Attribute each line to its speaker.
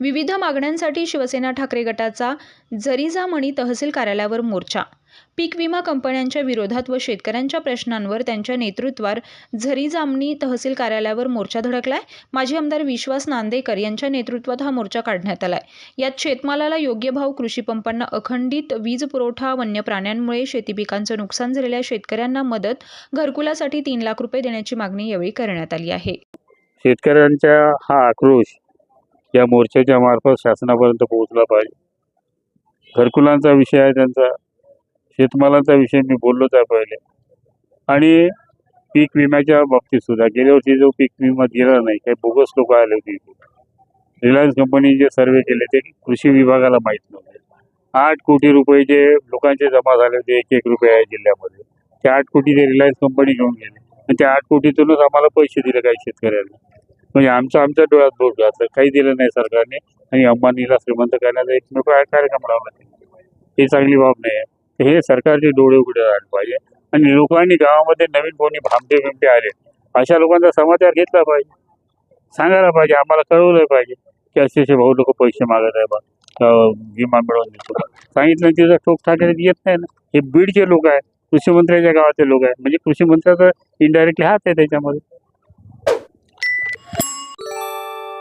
Speaker 1: विविध मागण्यांसाठी शिवसेना ठाकरे गटाचा जरीजा मणी तहसील कार्यालयावर मोर्चा. पीक विमा कंपन्यांच्या विरोधात व शेतकऱ्यांच्या प्रश्नांवर त्यांच्या नेतृत्वावर झरीजामणी तहसील कार्यालयावर मोर्चा धडकलाय. माजी आमदार विश्वास नांदेकर यांच्या नेतृत्वात हा मोर्चा काढण्यात आलाय. यात शेतमालाला योग्य भाव कृषी पंपांना अखंडित वीज पुरवठा वन्य प्राण्यांमुळे शेती पिकांचं नुकसान झालेल्या शेतकऱ्यांना मदत घरकुलासाठी तीन लाख रुपये देण्याची मागणी यावेळी करण्यात आली आहे.
Speaker 2: शेतकऱ्यांचा हा आक्रोश या मोर्चाच्या मार्फत शासनापर्यंत पोहोचला पाहिजे. घरकुलांचा विषय आहे त्यांचा. शेतमालाचा विषय मी बोललोच आहे पहिले. आणि पीक विम्याच्या बाबतीत सुद्धा गेल्या वर्षी जो पीक विमा दिला नाही काही बोगस लोक आले होते इथे. रिलायन्स कंपनी जे सर्वे केले ते कृषी विभागाला माहीत नव्हते. आठ कोटी रुपये जे लोकांचे जमा झाले होते एक एक रुपये या जिल्ह्यामध्ये. ते आठ कोटी ते रिलायन्स कंपनी घेऊन गेले. आणि त्या आठ कोटीतूनच आम्हाला पैसे दिले काही शेतकऱ्यांना. म्हणजे आमच्या आमच्या डोळ्यात बोट घातलं. काही दिलं नाही सरकारने. आणि अंबानीला श्रीमंत करण्याचा एकमेव नको कार्यक्रम लावला हे चांगली बाब नाही आहे. हे सरकारचे डोळे उघडे राहिले पाहिजे. आणि लोकांनी गावामध्ये नवीन कोणी भामटे बिमटे आले अशा लोकांचा समाचार घेतला पाहिजे. सांगायला पाहिजे आम्हाला कळवलं पाहिजे की असे असे भाऊ लोक पैसे मागत आहे बा. विमा मिळवून देतो सांगितलं तिचा ठोक ठाकरे येत नाही ना. हे बीडचे लोक आहे कृषी मंत्र्याच्या गावाचे लोक आहे म्हणजे कृषी मंत्र्याचा इनडायरेक्टली हात आहे त्याच्यामध्ये.